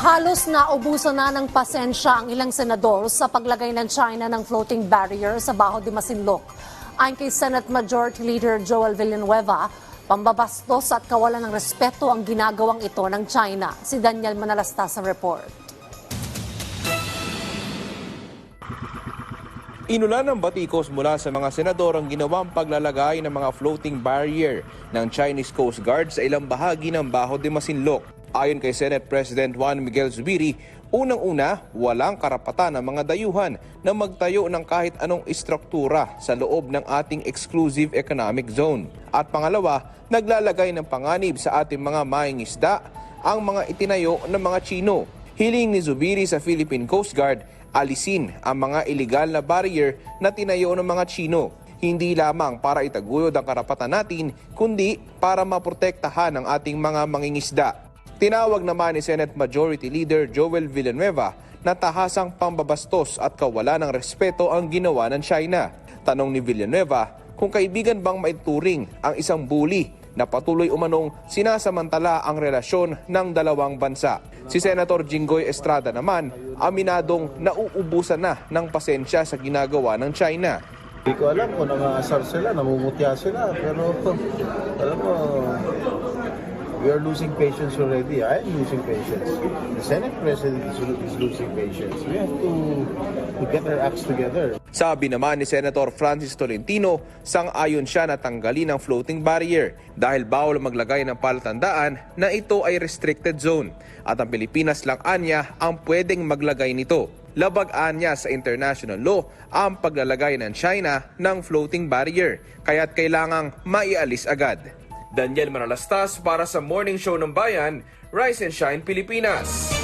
Halos naubusan na ng pasensya ang ilang senador sa paglagay ng China ng floating barrier sa Baho de Masinloc. Ayon kay Senate Majority Leader Joel Villanueva, pambabastos at kawalan ng respeto ang ginagawang ito ng China. Si Daniel Manalastas sa report. Inulan ng batikos mula sa mga senador ang ginawang paglalagay ng mga floating barrier ng Chinese Coast Guard sa ilang bahagi ng Baho de Masinloc. Ayon kay Senate President Juan Miguel Zubiri, unang-una, walang karapatan ng mga dayuhan na magtayo ng kahit anong istruktura sa loob ng ating exclusive economic zone. At pangalawa, naglalagay ng panganib sa ating mga maing ang mga itinayo ng mga Chino. Hiling ni Zubiri sa Philippine Coast Guard, alisin ang mga illegal na barrier na tinayo ng mga Chino. Hindi lamang para itaguyod ang karapatan natin, kundi para maprotektahan ang ating mga mangingisda. Tinawag naman ni Senate Majority Leader Joel Villanueva na tahasang pambabastos at kawalan ng respeto ang ginawa ng China. Tanong ni Villanueva kung kaibigan bang maituring ang isang bully na patuloy umanong sinasamantala ang relasyon ng dalawang bansa. Si Senator Jinggoy Estrada naman, aminadong nauubusan na ng pasensya sa ginagawa ng China. Hindi ko alam kung nangangasar sila, namumutya sila, pero alam mo, we are losing patience already. I am losing patience. The Senate President is, is losing patience. We have to, to get our acts together. Sabi naman ni Senator Francis Tolentino, sang-ayon siya na tanggalin ang floating barrier dahil bawal maglagay ng palatandaan na ito ay restricted zone at ang Pilipinas lang anya ang pwedeng maglagay nito. Labag-an niya sa international law ang paglalagay ng China ng floating barrier kaya't kailangang maialis agad. Daniel Manalastas para sa Morning Show ng Bayan, Rise and Shine Pilipinas.